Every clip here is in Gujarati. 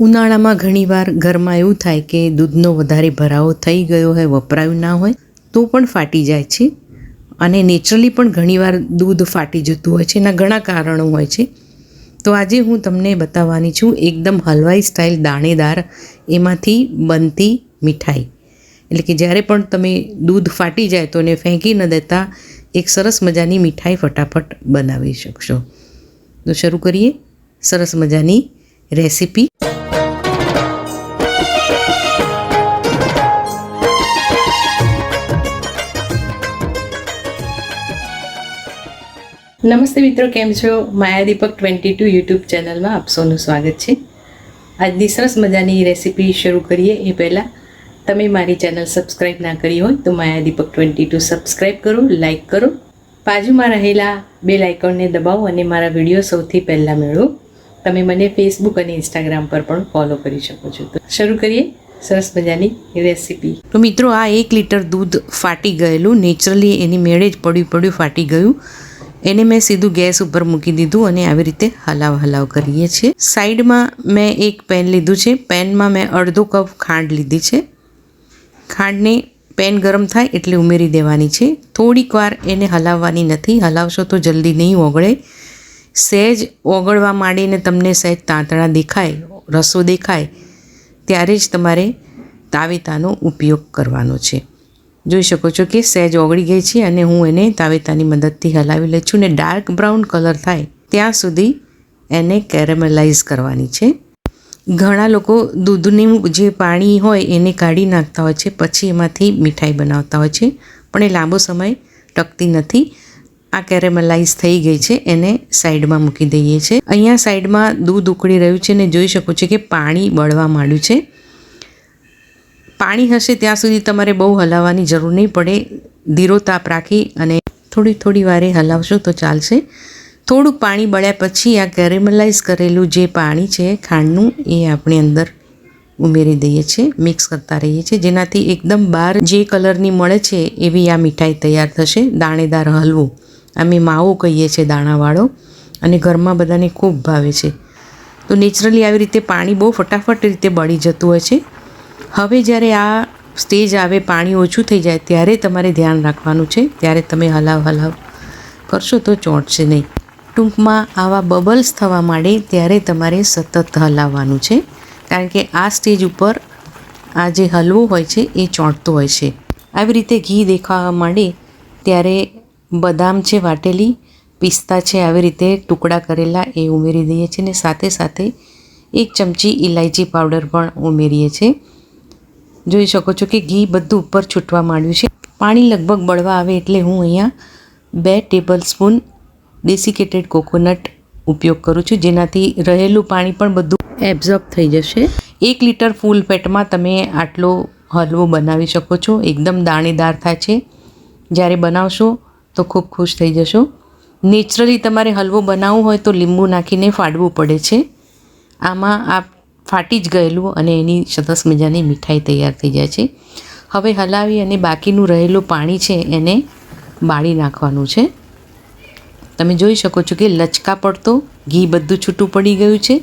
ઉનાળામાં ઘણીવાર ઘરમાં એવું થાય કે દૂધનો વધારે ભરાવો થઈ ગયો હોય, વપરાયું ના હોય, તો પણ ફાટી જાય છે. અને નેચરલી પણ ઘણીવાર દૂધ ફાટી જતું હોય છે, એના ઘણા કારણો હોય છે. તો આજે હું તમને બતાવવાની છું એકદમ હલવાઈ સ્ટાઇલ દાણેદાર, એમાંથી બનતી મીઠાઈ. એટલે કે જ્યારે પણ તમે દૂધ ફાટી જાય તો એને ફેંકી ન દેતા, એક સરસ મજાની મીઠાઈ ફટાફટ બનાવી શકશો. તો શરૂ કરીએ. સરસ મજાની રેસીપી. નમસ્તે મિત્રો, કેમ છો? Maya Deepak twenty two YouTube ચેનલમાં આપ સૌનું સ્વાગત છે. આજની સરસ મજાની રેસીપી શરૂ કરીએ એ પહેલાં, તમે મારી ચેનલ સબસ્ક્રાઈબ ના કરી હોય તો Maya Deepak twenty two subscribe કરો, લાઇક કરો. બાજુમાં રહેલા બે લાઇકોનને દબાવો અને મારા વીડિયો સૌથી પહેલાં મેળવો. તમે મને ફેસબુક અને ઇન્સ્ટાગ્રામ પર પણ ફોલો કરી શકો છો. તો શરૂ કરીએ સરસ મજાની રેસીપી. તો મિત્રો, આ એક લીટર દૂધ ફાટી ગયેલું નેચરલી એની મેળે જ પડ્યું પડ્યું ફાટી ગયું. એને મેં સીધું ગેસ ઉપર મૂકી દીધું અને આવી રીતે હલાવ હલાવ કરીએ છીએ. સાઈડમાં મેં એક પેન લીધું છે. પેનમાં મેં અડધો કપ ખાંડ લીધી છે. ખાંડને પેન ગરમ થાય એટલે ઉમેરી દેવાની છે. થોડીક વાર એને હલાવવાની નથી. હલાવશો તો જલ્દી નહીં ઓગળે. સહેજ ઓગળવા માંડીને તમને સહેજ તાંતણા દેખાય, રસો દેખાય, ત્યારે જ તમારે તાવેતાનો ઉપયોગ કરવાનો છે. જોઈ શકો છો કે સહેજ ઓગળી ગઈ છે અને હું એને તાવેતાની મદદથી હલાવી લઈ છું ને ડાર્ક બ્રાઉન કલર થાય ત્યાં સુધી એને કેરેમલાઇઝ કરવાની છે. ઘણા લોકો દૂધનું જે પાણી હોય એને કાઢી નાખતા હોય છે, પછી એમાંથી મીઠાઈ બનાવતા હોય છે, પણ એ લાંબો સમય ટકતી નથી. આ કેરેમલાઇઝ થઈ ગઈ છે, એને સાઈડમાં મૂકી દઈએ છીએ. અહીંયા સાઈડમાં દૂધ ઉકળી રહ્યું છે ને જોઈ શકો છો કે પાણી બળવા માંડ્યું છે. પાણી હશે ત્યાં સુધી તમારે બહુ હલાવવાની જરૂર નહીં પડે. ધીરો તાપ રાખી અને થોડી થોડી વારે હલાવશો તો ચાલશે. થોડુંક પાણી બળ્યા પછી આ કેરેમલાઇઝ કરેલું જે પાણી છે ખાંડનું એ આપણે અંદર ઉમેરી દઈએ છીએ, મિક્સ કરતા રહીએ છીએ. જેનાથી એકદમ બહાર જે કલરની મળે છે એવી આ મીઠાઈ તૈયાર થશે. દાણેદાર હલવો, અમે માવો કહીએ છીએ દાણાવાળો અને ઘરમાં બધાને ખૂબ ભાવે છે. તો નેચરલી આવી રીતે પાણી બહુ ફટાફટ રીતે બળી જતું હોય છે. હવે જ્યારે આ સ્ટેજ આવે, પાણી ઓછું થઈ જાય, ત્યારે તમારે ધ્યાન રાખવાનું છે. ત્યારે તમે હલાવ હલાવ. કરશો તો ચોંટશે નહીં. ટૂંકમાં આવા બબલ્સ થવા માંડે ત્યારે તમારે સતત હલાવવાનું છે. કારણ કે આ સ્ટેજ ઉપર આ જે હલવો હોય છે, એ ચોંટતો હોય છે. આવી રીતે ઘી દેખાવા માંડે ત્યારે બદામ છે વાટેલી, પિસ્તા છે આવી રીતે ટુકડા કરેલા એ ઉમેરી દઈએ છીએ ને સાથે સાથે એક ચમચી ઇલાયચી પાવડર પણ ઉમેરીએ છીએ. જોઈ શકો છો કે ઘી બધું ઉપર છૂટવા માંડ્યું છે. પાણી લગભગ બળવા આવે એટલે હું અહીંયા બે ટેબલ સ્પૂન ડેસિકેટેડ કોકોનટ ઉપયોગ કરું છું, જેનાથી રહેલું પાણી પણ બધું એબ્ઝોર્બ થઈ જશે. એક લીટર ફૂલ પેટમાં તમે આટલો હલવો બનાવી શકો છો. એકદમ દાણેદાર થાય છે. જ્યારે બનાવશો તો ખૂબ ખુશ થઈ જશો. નેચરલી તમારે હલવો બનાવવો હોય તો લીંબુ નાખીને ફાડવું પડે છે. આમાં આ ફાટી જ ગયેલું અને એની સરસ મજાની મીઠાઈ તૈયાર થઈ જાય છે. હવે હલાવી અને બાકીનું રહેલું પાણી છે એને બાળી નાખવાનું છે. તમે જોઈ શકો છો કે લચકા પડતો, ઘી બધું છૂટું પડી ગયું છે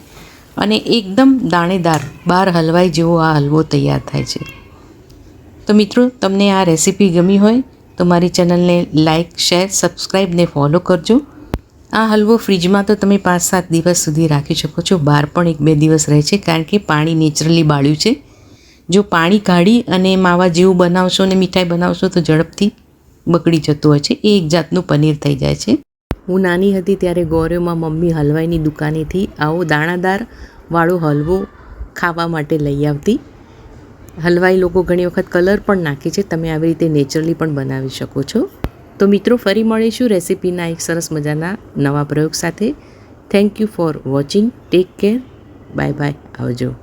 અને એકદમ દાણેદાર, બહાર હલવાઈ જેવો આ હલવો તૈયાર થાય છે. તો મિત્રો, તમને આ રેસીપી ગમી હોય તો મારી ચેનલને લાઇક શેર, સબસ્ક્રાઈબ ને ફોલો કરજો. આ હલવો ફ્રીજમાં તો તમે પાંચ સાત દિવસ સુધી રાખી શકો છો. બહાર પણ એક બે દિવસ રહે છે, કારણ કે પાણી નેચરલી બાળ્યું છે. જો પાણી કાઢી અને માવા જેવું બનાવશો અને મીઠાઈ બનાવશો તો ઝડપથી બગડી જતું હોય છે. એ એક જાતનું પનીર થઈ જાય છે. હું નાની હતી ત્યારે ગોરેમાં મમ્મી હલવાઈની દુકાનેથી આવો દાણાદાર વાળો હલવો ખાવા માટે લઈ આવતી. હલવાઈ લોકો ઘણી વખત કલર પણ નાખે છે. તમે આવી રીતે નેચરલી પણ બનાવી શકો છો. તો મિત્રો, ફરી મળીશું રેસીપીના એક સરસ મજાના નવા પ્રયોગ સાથે. Thank you for watching take care bye bye આવજો.